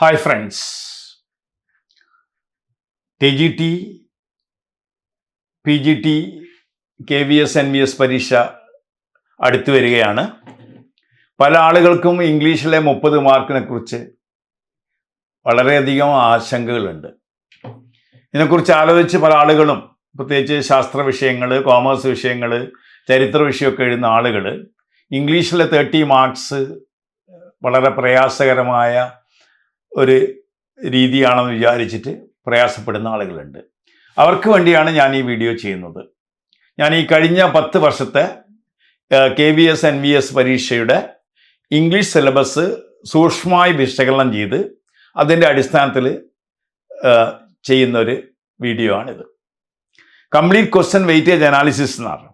Hi friends T G T P G T K V S N V S പരീക്ഷ അടുത്തു വരികയാണ്. പല ആളുകൾക്കും ഇംഗ്ലീഷിലെ മുപ്പത് മാർക്കിനെ കുറിച്ച് വളരെയധികം ആശങ്കകളുണ്ട്. ഇതിനെക്കുറിച്ച് ആലോചിച്ച് പല ആളുകളും പ്രത്യേകിച്ച് ശാസ്ത്ര വിഷയങ്ങൾ കോമേഴ്സ് വിഷയങ്ങൾ ചരിത്ര വിഷയമൊക്കെ എഴുതുന്ന ആളുകൾ ഇംഗ്ലീഷിലെ തേർട്ടി മാർക്സ് വളരെ പ്രയാസകരമായ ഒരു രീതിയാണെന്ന് വിചാരിച്ചിട്ട് പ്രയാസപ്പെടുന്ന ആളുകളുണ്ട്. അവർക്ക് വേണ്ടിയാണ് ഞാൻ ഈ വീഡിയോ ചെയ്യുന്നത്. ഞാൻ ഈ കഴിഞ്ഞ പത്ത് വർഷത്തെ K V S N V S പരീക്ഷയുടെ ഇംഗ്ലീഷ് സിലബസ് സൂക്ഷ്മമായി വിശകലനം ചെയ്ത് അതിന്റെ അടിസ്ഥാനത്തിൽ ചെയ്യുന്ന ഒരു വീഡിയോ ആണിത്. കംപ്ലീറ്റ് ക്വസ്റ്റ്യൻ വെയിറ്റേജ് അനാലിസിസ് എന്നാണ്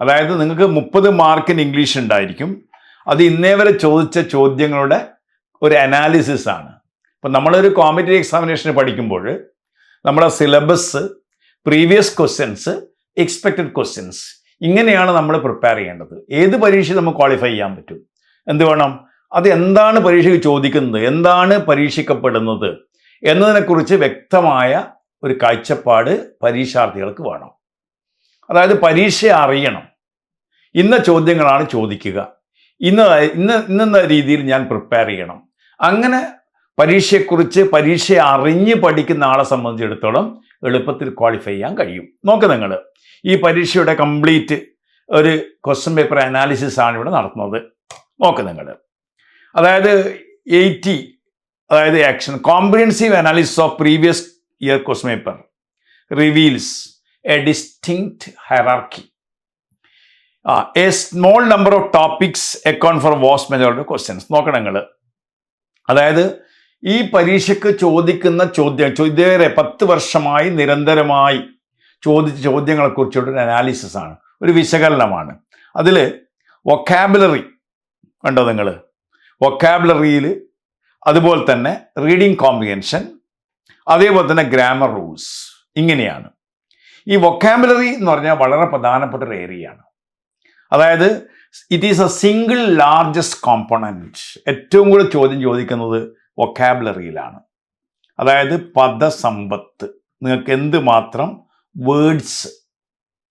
അതായത് നിങ്ങൾക്ക് മുപ്പത് മാർക്കിന് ഇംഗ്ലീഷ് ഉണ്ടായിരിക്കും. അത് ഇന്നേ വരെ ചോദിച്ച ചോദ്യങ്ങളുടെ ഒരു അനാലിസിസ് ആണ്. അപ്പം നമ്മളൊരു കോമ്പറ്റേറ്റീവ് എക്സാമിനേഷന് പഠിക്കുമ്പോൾ നമ്മുടെ syllabus previous questions expected questions ഇങ്ങനെയാണ് നമ്മൾ പ്രിപ്പയർ ചെയ്യേണ്ടത്. ഏത് പരീക്ഷ നമുക്ക് ക്വാളിഫൈ ചെയ്യാൻ പറ്റും? എന്ത് വേണം? അത് എന്താണ് പരീക്ഷയ്ക്ക് ചോദിക്കുന്നത്? എന്താണ് പരീക്ഷിക്കപ്പെടുന്നത്? എന്നതിനെക്കുറിച്ച് വ്യക്തമായ ഒരു കാഴ്ചപ്പാട് പരീക്ഷാർത്ഥികൾക്ക് വേണം. അതായത് പരീക്ഷ അറിയണം. ഇന്ന ചോദ്യങ്ങളാണ് ചോദിക്കുക. ഇന്ന് ഇന്ന് ഇന്നെന്ന രീതിയിൽ ഞാൻ പ്രിപ്പയർ ചെയ്യണം. അങ്ങനെ പരീക്ഷയെക്കുറിച്ച് പരീക്ഷ അറിഞ്ഞ് പഠിക്കുന്ന ആളെ സംബന്ധിച്ചിടത്തോളം എളുപ്പത്തിൽ ക്വാളിഫൈ ചെയ്യാൻ കഴിയും. നോക്ക് നിങ്ങൾ ഈ പരീക്ഷയുടെ കംപ്ലീറ്റ് ഒരു ക്വസ്റ്റ്യൻ പേപ്പർ അനാലിസിസ് ആണ് ഇവിടെ നടത്തുന്നത്. നോക്ക് നിങ്ങൾ അതായത് എയ്റ്റി അതായത് action comprehensive analysis of previous year question paper reveals a distinct hierarchy a small number of topics account for was majority questions നോക്കണം നിങ്ങൾ അതായത് ഈ പരീക്ഷയ്ക്ക് ചോദിക്കുന്ന ചോദ്യം ചോദ്യവരെ പത്ത് വർഷമായി നിരന്തരമായി ചോദിച്ച ചോദ്യങ്ങളെക്കുറിച്ചുള്ളൊരു അനാലിസിസ് ആണ്. ഒരു വിശകലനമാണ്. അതിൽ വൊക്കാബുലറി കണ്ടോ നിങ്ങൾ വൊക്കാബുലറിയിൽ അതുപോലെ തന്നെ റീഡിംഗ് കോംപ്രിഹെൻഷൻ അതേപോലെ തന്നെ ഗ്രാമർ റൂൾസ് ഇങ്ങനെയാണ്. ഈ വൊക്കാബുലറി എന്ന് പറഞ്ഞാൽ വളരെ പ്രധാനപ്പെട്ട ഒരു ഏരിയയാണ് അതായത് it is a single largest component ഏറ്റവും കൂടുതൽ ചോദ്യം ചോദിക്കുന്നത് വൊക്കാബുലറിയിലാണ് അതായത് പദസമ്പത്ത്. നിങ്ങൾക്ക് എന്ത് മാത്രം വേർഡ്സ്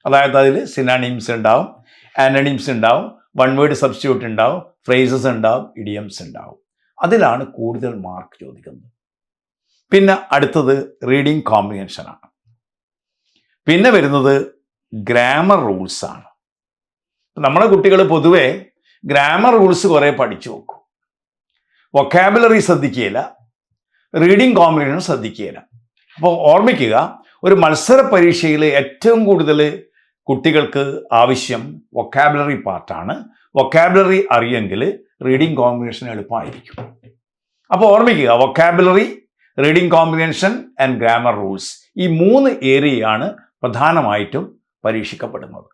അതായത് അതിൽ സിനാണിംസ് ഉണ്ടാവും ആനണിംസ് ഉണ്ടാവും വൺ വേർഡ് സബ്സ്റ്റിറ്റ്യൂട്ട് ഉണ്ടാവും ഫ്രേസസ് ഉണ്ടാവും ഇഡിയംസ് ഉണ്ടാവും. അതിലാണ് കൂടുതൽ മാർക്ക് ചോദിക്കുന്നത്. പിന്നെ അടുത്തത് റീഡിംഗ് കോമ്പിനേഷനാണ് പിന്നെ വരുന്നത് ഗ്രാമർ റൂൾസാണ് നമ്മുടെ കുട്ടികൾ പൊതുവെ ഗ്രാമർ റൂൾസ് കുറേ പഠിച്ചു നോക്കും. വൊക്കാബുലറി ശ്രദ്ധിക്കുകയില്ല. റീഡിംഗ് കോമ്പിനേഷൻ ശ്രദ്ധിക്കുകയില്ല. അപ്പോൾ ഓർമ്മിക്കുക ഒരു മത്സര പരീക്ഷയിൽ ഏറ്റവും കൂടുതൽ കുട്ടികൾക്ക് ആവശ്യം വൊക്കാബുലറി പാർട്ടാണ് വൊക്കാബുലറി അറിയെങ്കിൽ റീഡിംഗ് കോമ്പിനേഷൻ എളുപ്പമായിരിക്കും. അപ്പോൾ ഓർമ്മിക്കുക vocabulary reading combination and grammar rules ഈ മൂന്ന് ഏരിയയാണ് പ്രധാനമായിട്ടും പരീക്ഷിക്കപ്പെടുന്നത്.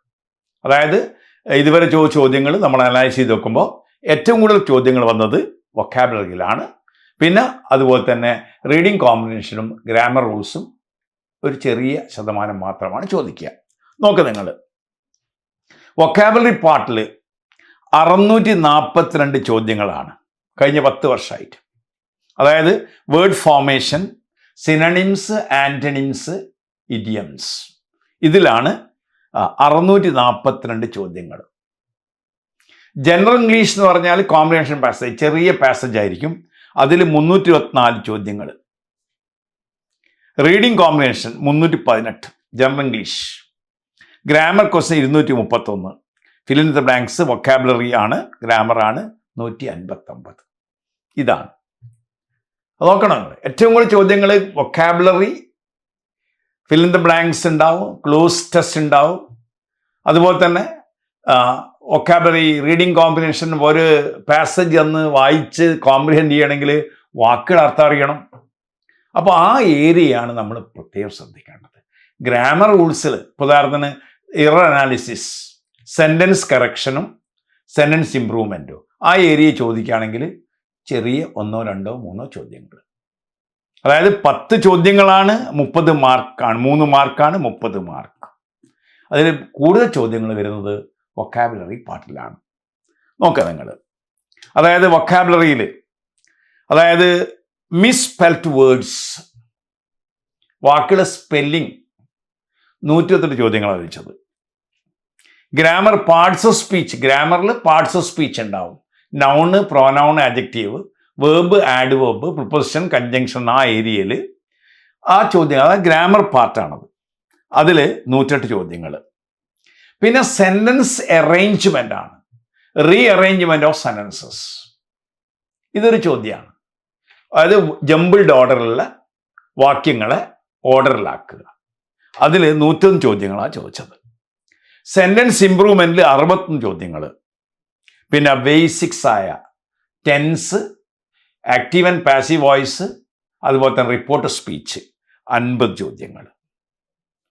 അതായത് ഇതുവരെ ചോദിച്ച ചോദ്യങ്ങൾ നമ്മൾ അനലൈസ് ചെയ്ത് നോക്കുമ്പോൾ ഏറ്റവും കൂടുതൽ ചോദ്യങ്ങൾ വന്നത് വൊക്കാബുലറിയിലാണ് പിന്നെ അതുപോലെ തന്നെ റീഡിംഗ് കോമ്പിനേഷനും ഗ്രാമർ റൂൾസും ഒരു ചെറിയ ശതമാനം മാത്രമാണ് ചോദിക്കുക. നോക്ക് നിങ്ങൾ വൊക്കാബുലറി പാർട്ടിൽ അറുന്നൂറ്റി നാൽപ്പത്തിരണ്ട് ചോദ്യങ്ങളാണ്. കഴിഞ്ഞ പത്ത് വർഷമായിട്ട് അതായത് word formation synonyms antonyms idioms ഇതിലാണ് അറുന്നൂറ്റി നാൽപ്പത്തിരണ്ട് ചോദ്യങ്ങൾ. ജനറൽ ഇംഗ്ലീഷ് എന്ന് പറഞ്ഞാൽ കോമ്പിനേഷൻ പാസേജ് ചെറിയ പാസേജ് ആയിരിക്കും. അതിൽ മുന്നൂറ്റി ഇരുപത്തിനാല് ചോദ്യങ്ങൾ. റീഡിംഗ് കോമ്പിനേഷൻ മുന്നൂറ്റി പതിനെട്ട് ജനറൽ ഇംഗ്ലീഷ് ഗ്രാമർ ക്വസ്റ്റൻ ഇരുന്നൂറ്റി മുപ്പത്തൊന്ന് fill in the blanks vocabulary ആണ് ഗ്രാമർ ആണ് നൂറ്റി അൻപത്തൊമ്പത് ഇതാണ് നോക്കണം ഏറ്റവും കൂടുതൽ ചോദ്യങ്ങൾ വൊക്കാബുലറി ഫിൽ ദ ബ്ലാങ്ക്സ് ഉണ്ടാവും ക്ലോസ് ടെസ്റ്റ് ഉണ്ടാവും. അതുപോലെ തന്നെ ഒക്കാബറി റീഡിംഗ് കോമ്പിനേഷൻ ഒരു പാസേജ് അന്ന് വായിച്ച് കോംപ്രിഹെൻഡ് ചെയ്യണമെങ്കിൽ വാക്കുകൾ അർത്ഥം അറിയണം. അപ്പോൾ ആ ഏരിയയാണ് നമ്മൾ പ്രത്യേകം ശ്രദ്ധിക്കേണ്ടത്. ഗ്രാമർ റൂൾസിൽ ഉദാഹരണത്തിന് ഇറർ അനാലിസിസ് സെന്റൻസ് കറക്ഷനും സെന്റൻസ് ഇമ്പ്രൂവ്മെന്റും ആ ഏരിയ ചോദിക്കുകയാണെങ്കിൽ ചെറിയ ഒന്നോ രണ്ടോ മൂന്നോ ചോദ്യങ്ങൾ. അതായത് പത്ത് ചോദ്യങ്ങളാണ് മുപ്പത് മാർക്കാണ് മൂന്ന് മാർക്കാണ് മുപ്പത് മാർക്ക്. അതിൽ കൂടുതൽ ചോദ്യങ്ങൾ വരുന്നത് വൊക്കാബുലറി പാർട്ടിലാണ് നോക്കുക നിങ്ങൾ. അതായത് വൊക്കാബുലറിയിൽ അതായത് മിസ്പെൽറ്റ് വേർഡ്സ് വാക്കുകളുടെ സ്പെല്ലിംഗ് നൂറ്റിയൊത്തെട്ട് ചോദ്യങ്ങളാണ് ചോദിച്ചത്. ഗ്രാമർ പാർട്സ് ഓഫ് സ്പീച്ച് ഗ്രാമറിൽ പാർട്സ് ഓഫ് സ്പീച്ച് ഉണ്ടാവും. Noun pronoun adjective verb adverb preposition conjunction ആ ഏരിയയിൽ ആ ചോദ്യങ്ങൾ അതായത് ഗ്രാമർ പാർട്ടാണത് അതിൽ നൂറ്റെട്ട് ചോദ്യങ്ങൾ പിന്നെ സെന്റൻസ് അറേഞ്ച്മെന്റ് ആണ്. റീ അറേഞ്ച്മെന്റ് ഓഫ് സെന്റൻസസ് ഇതൊരു ചോദ്യമാണ് അതായത് ജമ്പിൾഡ് ഓർഡറിലുള്ള വാക്യങ്ങളെ ഓർഡറിലാക്കുക അതിൽ നൂറ്റൊന്ന് ചോദ്യങ്ങളാണ് ചോദിച്ചത്. സെന്റൻസ് ഇമ്പ്രൂവ്മെന്റിൽ അറുപത്തൊന്ന് ചോദ്യങ്ങൾ പിന്നെ ബേസിക്സ് ആയ tense active and passive voice അതുപോലെ തന്നെ റിപ്പോർട്ട് സ്പീച്ച് അൻപത് ചോദ്യങ്ങൾ.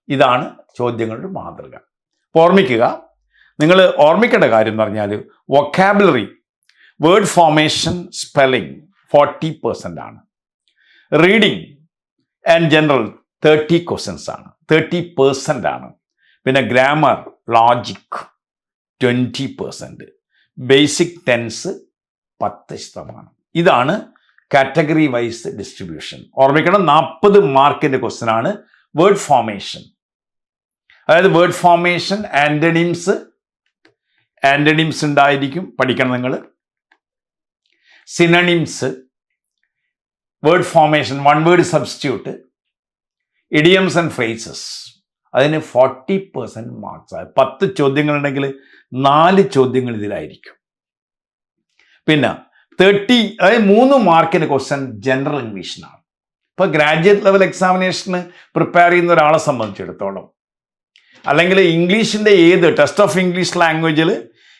ഇതാണ് ചോദ്യങ്ങളുടെ മാതൃക. ഓർമ്മിക്കുക നിങ്ങൾ ഓർമ്മിക്കേണ്ട കാര്യം എന്ന് പറഞ്ഞാൽ vocabulary word formation spelling forty percent ആണ്. Reading and general thirty questions ആണ്. തേർട്ടി പേഴ്സന്റ് ആണ്. പിന്നെ grammar logic twenty percent basic tense പത്ത് ശതമാനം. ഇതാണ് കാറ്റഗറി വൈസ് ഡിസ്ട്രിബ്യൂഷൻ ഓർമ്മിക്കണം നാൽപ്പത് മാർക്കിന്റെ ക്വസ്റ്റൻ ആണ് വേർഡ് ഫോർമേഷൻ അതായത് വേർഡ് ഫോർമേഷൻ ആന്റണിംസ് ആന്റണിംസ് ഉണ്ടായിരിക്കും പഠിക്കണം നിങ്ങൾ synonyms word formation one word substitute idioms and phrases അതിന് ഫോർട്ടി പെർസെന്റ് മാർക്സ് പത്ത് ചോദ്യങ്ങളുണ്ടെങ്കിൽ നാല് ചോദ്യങ്ങൾ ഇതിലായിരിക്കും. പിന്നെ തേർട്ടി അതായത് മൂന്ന് മാർക്കിന് ക്വസ്റ്റ്യൻ ജനറൽ ഇംഗ്ലീഷിനാണ് ഇപ്പോൾ ഗ്രാജുവേറ്റ് ലെവൽ എക്സാമിനേഷന് പ്രിപ്പയർ ചെയ്യുന്ന ഒരാളെ സംബന്ധിച്ചിടത്തോളം അല്ലെങ്കിൽ ഇംഗ്ലീഷിന്റെ ഏത് ടെസ്റ്റ് ഓഫ് ഇംഗ്ലീഷ് ലാംഗ്വേജിൽ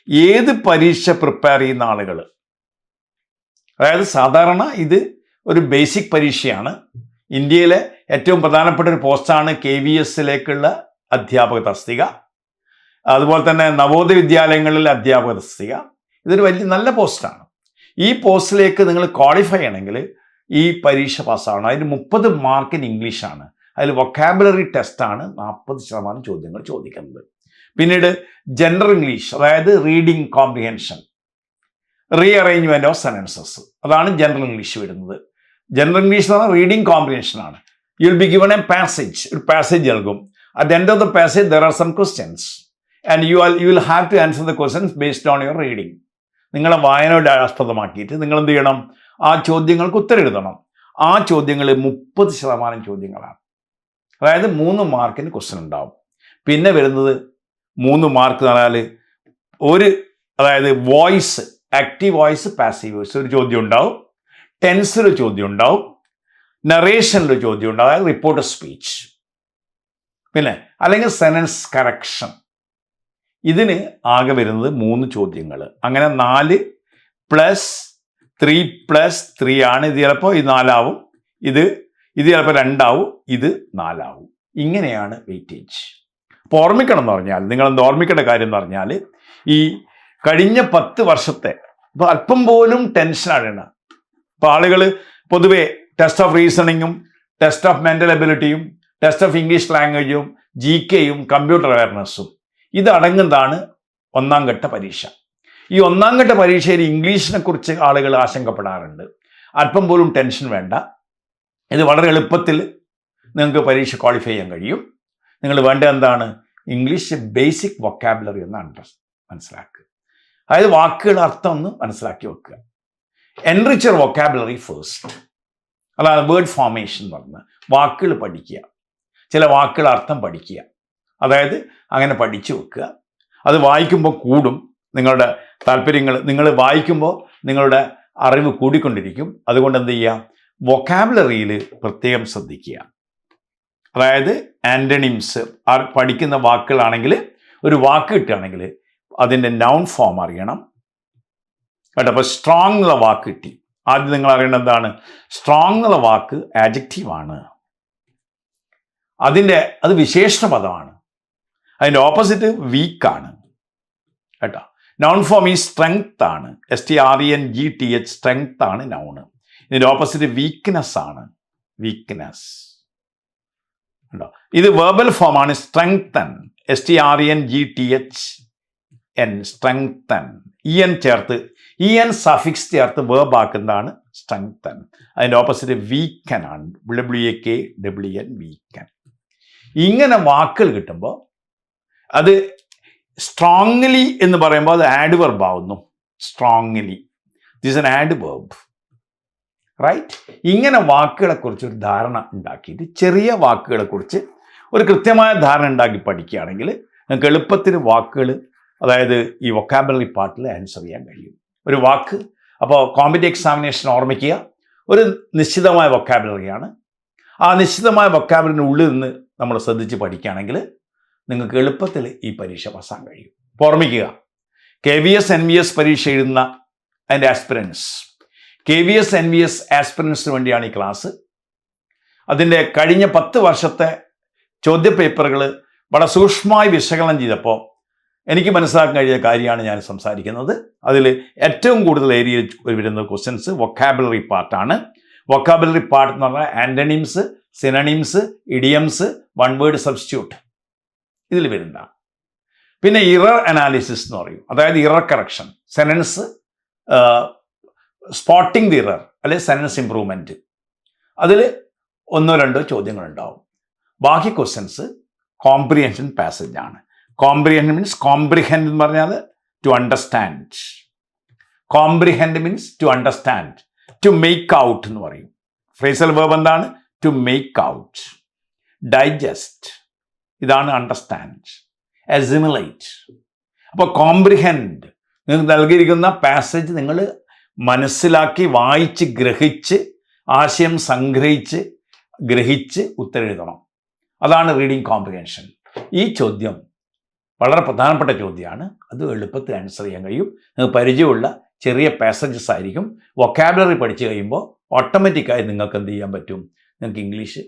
ഏത് പരീക്ഷ പ്രിപ്പയർ ചെയ്യുന്ന ആളുകൾ. അതായത് സാധാരണ ഇത് ഒരു ബേസിക് പരീക്ഷയാണ്. ഇന്ത്യയിലെ ഏറ്റവും പ്രധാനപ്പെട്ട ഒരു പോസ്റ്റാണ് കെ വി എസിലേക്കുള്ള അധ്യാപക തസ്തിക. അതുപോലെ തന്നെ നവോദയ വിദ്യാലയങ്ങളിൽ അധ്യാപക തസ്തിക. ഇതൊരു വലിയ നല്ല പോസ്റ്റാണ് ഈ പോസ്റ്റിലേക്ക് നിങ്ങൾ ക്വാളിഫൈ ചെയ്യണമെങ്കിൽ ഈ പരീക്ഷ പാസ്സാവണം. അതിന് മുപ്പത് മാർക്കിന് ഇംഗ്ലീഷാണ് അതിൽ വൊക്കാബുലറി ടെസ്റ്റാണ് നാൽപ്പത് ശതമാനം ചോദ്യങ്ങൾ ചോദിക്കുന്നത്. പിന്നീട് ജനറൽ ഇംഗ്ലീഷ് അതായത് reading comprehension rearrangement of sentences അതാണ് ജനറൽ ഇംഗ്ലീഷ് വരുന്നത്. ജനറൽ ഇംഗ്ലീഷ് എന്ന് പറഞ്ഞാൽ റീഡിംഗ് കോംപ്രിഹെൻഷൻ ആണ്. You will be given a passage ഒരു പാസേജ് നൽകും. At the end of the passage there are some questions and you are you will have to answer the questions based on your reading നിങ്ങളെ വായനയുടെ ആസ്പദമാക്കിയിട്ട് നിങ്ങൾ എന്ത് ചെയ്യണം? ആ ചോദ്യങ്ങൾക്ക് ഉത്തരം എഴുതണം ആ ചോദ്യങ്ങൾ മുപ്പത് ശതമാനം ചോദ്യങ്ങളാണ്. അതായത് മൂന്ന് മാർക്കിന് ക്വസ്റ്റൻ ഉണ്ടാവും. പിന്നെ വരുന്നത് മൂന്ന് മാർക്ക് എന്ന് പറഞ്ഞാൽ ഒരു അതായത് voice active voice passive voice ഒരു ചോദ്യം ഉണ്ടാവും. ടെൻസിൽ ചോദ്യം ഉണ്ടാവും. നറേഷനിൽ ചോദ്യം ഉണ്ടാവും. അതായത് റിപ്പോർട്ട് സ്പീച്ച് പിന്നെ അല്ലെങ്കിൽ സെനൻസ് കറക്ഷൻ ഇതിന് ആകെ വരുന്നത് മൂന്ന് ചോദ്യങ്ങൾ അങ്ങനെ നാല് പ്ലസ് ത്രീ പ്ലസ് ത്രീ ആണ് ഇത് ചിലപ്പോൾ ഇത് നാലാവും ഇത് ഇത് ചിലപ്പോൾ രണ്ടാവും ഇത് നാലാവും. ഇങ്ങനെയാണ് വെയിറ്റേജ് അപ്പോൾ ഓർമ്മിക്കണം എന്ന് പറഞ്ഞാൽ നിങ്ങൾ എന്താ ഓർമ്മിക്കേണ്ട കാര്യം എന്ന് പറഞ്ഞാൽ ഈ കഴിഞ്ഞ പത്ത് വർഷത്തെ ഇപ്പോൾ അല്പം പോലും ടെൻഷനാണ് ഇപ്പോൾ ആളുകൾ പൊതുവെ ടെസ്റ്റ് ഓഫ് റീസണിങ്ങും ടെസ്റ്റ് ഓഫ് മെന്റൽ എബിലിറ്റിയും ടെസ്റ്റ് ഓഫ് ഇംഗ്ലീഷ് ലാംഗ്വേജും ജി കെയും കമ്പ്യൂട്ടർ അവയർനെസ്സും ഇതടങ്ങുന്നതാണ് ഒന്നാം ഘട്ട പരീക്ഷ. ഈ ഒന്നാം ഘട്ട പരീക്ഷയിൽ ഇംഗ്ലീഷിനെ കുറിച്ച് ആളുകൾ ആശങ്കപ്പെടാറുണ്ട്. അല്പം പോലും ടെൻഷൻ വേണ്ട. ഇത് വളരെ എളുപ്പത്തിൽ നിങ്ങൾക്ക് പരീക്ഷ ക്വാളിഫൈ ചെയ്യാൻ കഴിയും. നിങ്ങൾ വേണ്ട എന്താണ്? ഇംഗ്ലീഷ് ബേസിക് വൊക്കാബുലറി എന്ന് അണ്ടർ മനസ്സിലാക്കുക. അതായത് വാക്കുകളുടെ അർത്ഥം ഒന്ന് മനസ്സിലാക്കി വെക്കുക. എൻറിച്ചർ വൊക്കാബുലറി ഫേസ്റ്റ് അതാണ് വേർഡ് ഫോർമേഷൻ എന്ന് പറഞ്ഞ് വാക്കുകൾ പഠിക്കുക. ചില വാക്കുകളുടെ അർത്ഥം പഠിക്കുക. അതായത് അങ്ങനെ പഠിച്ചു വെക്കുക. അത് വായിക്കുമ്പോൾ കൂടും. നിങ്ങളുടെ താല്പര്യങ്ങൾ നിങ്ങൾ വായിക്കുമ്പോൾ നിങ്ങളുടെ അറിവ് കൂടിക്കൊണ്ടിരിക്കും. അതുകൊണ്ട് എന്ത് ചെയ്യുക? വൊക്കാബുലറിയിൽ പ്രത്യേകം ശ്രദ്ധിക്കുക. അതായത് ആന്റണിംസ് പഠിക്കുന്ന വാക്കുകളാണെങ്കിൽ ഒരു വാക്ക് കിട്ടുകയാണെങ്കിൽ അതിന്റെ നൗൺ ഫോം അറിയണം. കേട്ടോ അപ്പോൾ സ്ട്രോങ് എന്നുള്ള വാക്ക് കിട്ടി. ആദ്യം നിങ്ങൾ അറിയേണ്ടത് എന്താണ്? സ്ട്രോങ് എന്നുള്ള വാക്ക് ആജക്റ്റീവാണ് അതിന്റെ അത് വിശേഷണ പദമാണ്. അതിന്റെ ഓപ്പോസിറ്റ് വീക്കാണ് കേട്ടോ? നൗൺ ഫോം ഈ സ്ട്രെങ്ത് ആണ്. S T R E N G T H strength ആണ് നൗണ് ഇതിന്റെ ഓപ്പോസിറ്റ് വീക്ക്നെസ് ആണ്. വീക്ക്നെസ് ഉണ്ടോ ഇത് വേർബൽ ഫോമാണ് strengthen S T R E N G T H N strengthen E N ചേർത്ത് ഇ എൻ സഫിക്സ് ചേർത്ത് verb ആക്കുന്നതാണ് strengthen അതിന്റെ ഓപ്പോസിറ്റ് വീക്കൻ ആണ്. W A K W N weaken ഇങ്ങനെ വാക്കുകൾ കിട്ടുമ്പോൾ അത് സ്ട്രോങ്ലി എന്ന് പറയുമ്പോൾ അത് ആഡ് വെർബ് ആവുന്നു. Strongly this an adverb right ഇങ്ങനെ വാക്കുകളെക്കുറിച്ച് ഒരു ധാരണ ഉണ്ടാക്കിയിട്ട് ചെറിയ വാക്കുകളെക്കുറിച്ച് ഒരു കൃത്യമായ ധാരണ ഉണ്ടാക്കി പഠിക്കുകയാണെങ്കിൽ നിങ്ങൾക്ക് എളുപ്പത്തിന് വാക്കുകൾ അതായത് ഈ വൊക്കാബുലറി പാർട്ടിൽ ആൻസർ ചെയ്യാൻ കഴിയും. ഒരു വാക്ക് അപ്പോൾ കോമ്പറ്റീവ് എക്സാമിനേഷൻ ഓർമ്മിക്കുക. ഒരു നിശ്ചിതമായ വൊക്കാബുലറിയാണ് ആ നിശ്ചിതമായ വൊക്കാബുലറിന്റെ ഉള്ളിൽ നിന്ന് നമ്മൾ ശ്രദ്ധിച്ച് പഠിക്കുകയാണെങ്കിൽ നിങ്ങൾക്ക് എളുപ്പത്തിൽ ഈ പരീക്ഷ പാസ്സാൻ കഴിയും. ഓർമ്മിക്കുക K V S N V S പരീക്ഷ എഴുതുന്ന അതിന്റെ aspirants K V S N V S ആസ്പിറൻസിന് വേണ്ടിയാണ് ഈ ക്ലാസ് അതിന്റെ കഴിഞ്ഞ പത്ത് വർഷത്തെ ചോദ്യപേപ്പറുകൾ വളരെ സൂക്ഷ്മമായി വിശകലനം ചെയ്തപ്പോൾ എനിക്ക് മനസ്സിലാക്കാൻ കഴിയുന്ന കാര്യമാണ് ഞാൻ സംസാരിക്കുന്നത്. അതിൽ ഏറ്റവും കൂടുതൽ ഏരിയയിൽ വരുന്ന ക്വസ്റ്റ്യൻസ് വൊക്കാബുലറി പാർട്ടാണ് വൊക്കാബുലറി പാർട്ട് എന്ന് പറഞ്ഞാൽ antonyms synonyms idioms one word substitute ഇതിൽ വരുന്ന. പിന്നെ ഇറർ അനാലിസിസ് എന്ന് പറയും. അതായത് error correction. Sentence spotting the error അല്ലെ സെനൻസ് ഇമ്പ്രൂവ്മെന്റ് അതിൽ ഒന്നോ രണ്ടോ ചോദ്യങ്ങൾ ഉണ്ടാവും ബാക്കി ക്വസ്റ്റ്യൻസ് കോംപ്രിഹെൻഷൻ പാസേജ് ആണ്. കോംപ്രിഹെൻഡ് മീൻസ് കോംപ്രിഹെൻഡ് എന്ന് പറഞ്ഞാൽ to understand comprehend means to understand to make out എന്ന് പറയും. ഫ്രേസൽ വേബ് എന്താണ്? ടു മേക്ക് ഔട്ട് ഡൈജസ്റ്റ് ഇതാണ് അണ്ടർസ്റ്റാൻഡ് എസിമുലേറ്റ് അപ്പോൾ കോംപ്രിഹെൻഡ് നിങ്ങൾക്ക് നൽകിയിരിക്കുന്ന പാസേജ് നിങ്ങൾ മനസ്സിലാക്കി വായിച്ച് ഗ്രഹിച്ച് ആശയം സംഗ്രഹിച്ച് ഗ്രഹിച്ച് ഉത്തരെഴുതണം. അതാണ് റീഡിംഗ് കോംപ്രിഹെൻഷൻ ഈ ചോദ്യം വളരെ പ്രധാനപ്പെട്ട ചോദ്യമാണ്. അത് എളുപ്പത്തിൽ ആൻസർ ചെയ്യാൻ കഴിയും. പരിചയമുള്ള ചെറിയ പാസേജസ് ആയിരിക്കും. വൊക്കാബുലറി പഠിച്ചു കഴിയുമ്പോൾ ഓട്ടോമാറ്റിക്കായി നിങ്ങൾക്ക് എന്ത് ചെയ്യാൻ പറ്റും? നിങ്ങൾക്ക് ഇംഗ്ലീഷ്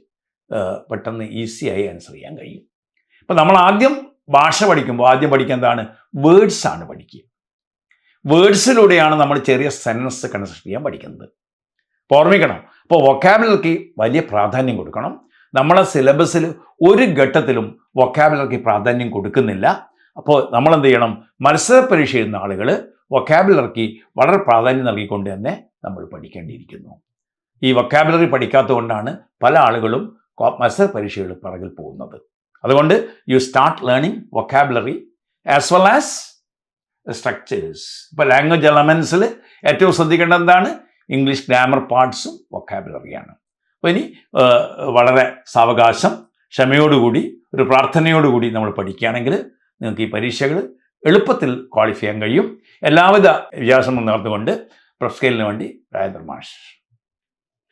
പെട്ടെന്ന് ഈസിയായി ആൻസർ ചെയ്യാൻ കഴിയും. അപ്പം നമ്മൾ ആദ്യം ഭാഷ പഠിക്കുമ്പോൾ ആദ്യം പഠിക്കുക എന്താണ്? വേർഡ്സ് ആണ് പഠിക്കുക. വേർഡ്സിലൂടെയാണ് നമ്മൾ ചെറിയ സെൻസ് കൺസ്ട്രക്ട് ചെയ്യാൻ പഠിക്കുന്നത്. അപ്പോൾ ഓർമ്മിക്കണം. അപ്പോൾ വൊക്കാബുലറിക്ക് വലിയ പ്രാധാന്യം കൊടുക്കണം. നമ്മളെ സിലബസിൽ ഒരു ഘട്ടത്തിലും വൊക്കാബുലറിക്ക് പ്രാധാന്യം കൊടുക്കുന്നില്ല. അപ്പോൾ നമ്മൾ എന്ത് ചെയ്യണം? മത്സര പരീക്ഷ എഴുതുന്ന ആളുകൾ വൊക്കാബുലറിക്ക് വളരെ പ്രാധാന്യം നൽകിക്കൊണ്ട് തന്നെ നമ്മൾ പഠിക്കേണ്ടിയിരിക്കുന്നു. ഈ വൊക്കാബുലറി പഠിക്കാത്തതുകൊണ്ടാണ് പല ആളുകളും മത്സര പരീക്ഷകൾ പിറകിൽ പോകുന്നത്. അതുകൊണ്ട് you start learning vocabulary as well as structures ഇപ്പോൾ ലാംഗ്വേജ് എലമെൻസിൽ ഏറ്റവും ശ്രദ്ധിക്കേണ്ട എന്താണ്? ഇംഗ്ലീഷ് ഗ്രാമർ പാർട്സും വൊക്കാബുലറിയാണ് അപ്പോൾ ഇനി വളരെ സാവകാശം ക്ഷമയോടുകൂടി ഒരു പ്രാർത്ഥനയോടുകൂടി നമ്മൾ പഠിക്കുകയാണെങ്കിൽ നിങ്ങൾക്ക് ഈ പരീക്ഷകൾ എളുപ്പത്തിൽ ക്വാളിഫൈ ചെയ്യാൻ കഴിയും. എല്ലാവിധ വ്യാസങ്ങളും നേർന്നുകൊണ്ട് പ്രൊഫ്സ്കെയിലിന് വേണ്ടി രാജേന്ദ്ര മാഷ്